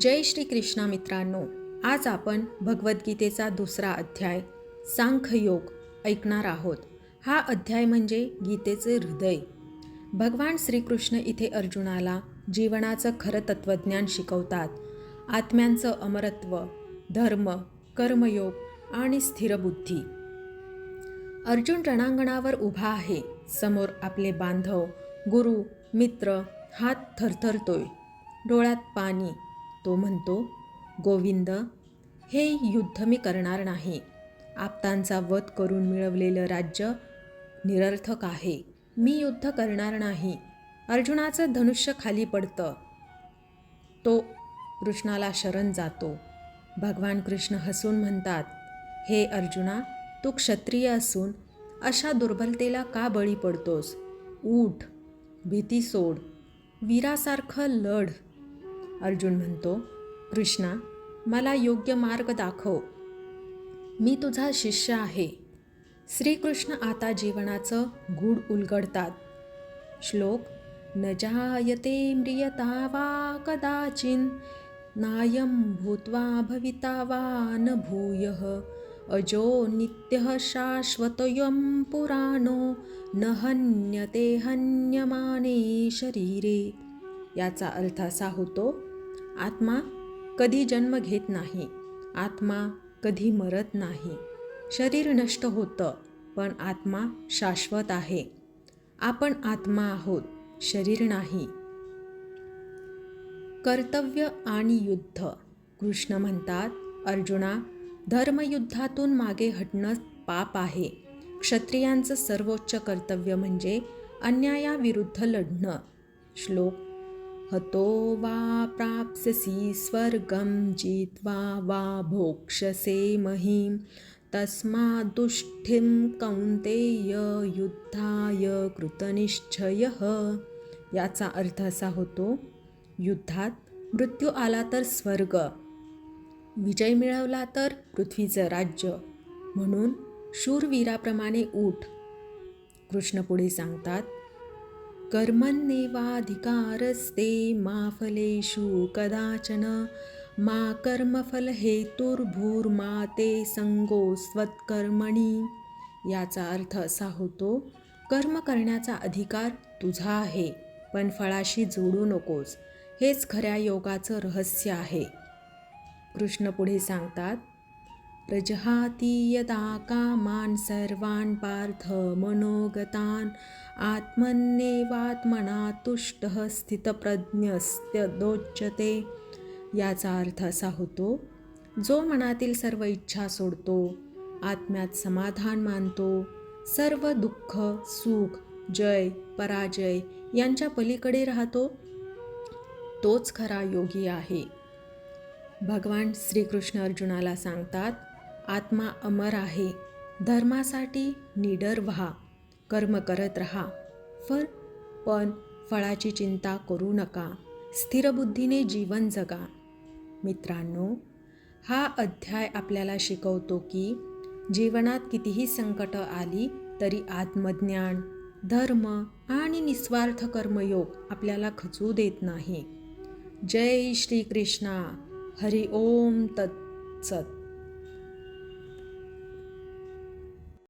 जय श्री कृष्णा मित्रांनो आज आपण भगवद्गीतेचा दुसरा अध्याय सांख्ययोग ऐकणार आहोत. हा अध्याय म्हणजे गीतेचे हृदय. भगवान श्रीकृष्ण इथे अर्जुनाला जीवनाचं खरं तत्त्वज्ञान शिकवतात. आत्म्यांचं अमरत्व धर्म कर्मयोग आणि स्थिरबुद्धी अर्जुन रणांगणावर उभा आहे. समोर आपले बांधव गुरु मित्र हात थरथरतोय. डोळ्यात पाणी तो म्हणतो गोविंद हे युद्ध मी करणार नाही. आपतांचा वध करून मिळवलेलं राज्य निरर्थक आहे. मी युद्ध करणार नाही. अर्जुनाचं धनुष्य खाली पडतं. तो कृष्णाला शरण जातो. भगवान कृष्ण हसून म्हणतात हे अर्जुना तू क्षत्रिय असून अशा दुर्बलतेला का बळी पडतोस? ऊठ भीती सोड. वीरासारखं लढ अर्जुन म्हणतो कृष्णा मला योग्य मार्ग दाखव. मी तुझा शिष्य आहे. श्रीकृष्ण आता जीवनाचं गूढ उलगडतात. श्लोक न जायते म्रियता वा कदाचिन नायं भूत्वा भविता वा न भूयः अजो नित्यः शाश्वतयं पुराणो न हन्यते हन्यमाने शरीरे। याचा अर्थ असा होतो आत्मा कधी जन्म घेत नाही आत्मा कधी मरत नाही. शरीर नष्ट होतं पण आत्मा शाश्वत आहे. आपण आत्मा आहोत शरीर नाही. कर्तव्य आणि युद्ध. कृष्ण म्हणतात अर्जुना धर्मयुद्धातून मागे हटणं पाप आहे. क्षत्रियांचं सर्वोच्च कर्तव्य म्हणजे अन्यायाविरुद्ध लढणं. श्लोक हतो वा प्राप्स्यसि स्वर्गं जित्वा वा भोक्षसे महीं। तस्मादुष्ठिं कौन्तेय युद्धाय कृतनिश्चयः। याचा अर्थ असा होतो युद्धात मृत्यू आला तर स्वर्ग विजय मिळवला तर पृथ्वीचं राज्य म्हणून शूरवीराप्रमाणे ऊठ. कृष्ण पुढे सांगतात कर्मण्येवाधिकारस्ते मा फलेषु कदाचन। मा कर्मफलहेतुर्भूर्मा ते संगो स्वत्कर्मणी याचा अर्थ असा होतो कर्म करण्याचा अधिकार तुझा आहे पण फळाशी जोडू नकोस हेच खऱ्या योगाचं रहस्य आहे. कृष्ण पुढे सांगतात प्रजहातीयता कामान् सर्वान् पार्थ मनोगतान्। आत्मन्येवात्मना तुष्टः स्थितप्रज्ञस्त्यदोच्यते याचा अर्थ असा होतो जो मनातील सर्व इच्छा सोडतो आत्म्यात समाधान मानतो सर्व दुःख सुख जय पराजय यांच्या पलीकडे राहतो तोच खरा योगी आहे. भगवान श्रीकृष्ण अर्जुनाला सांगतात आत्मा अमर आहे. धर्मासाठी निडर व्हा. कर्म करत राहा. फळ पण फळाची चिंता करू नका. स्थिरबुद्धीने जीवन जगा. मित्रांनो हा अध्याय आपल्याला शिकवतो की जीवनात कितीही संकटं आली तरी आत्मज्ञान धर्म आणि निस्वार्थ कर्मयोग आपल्याला खचू देत नाही. जय श्री कृष्णा हरि ओम तत्सत.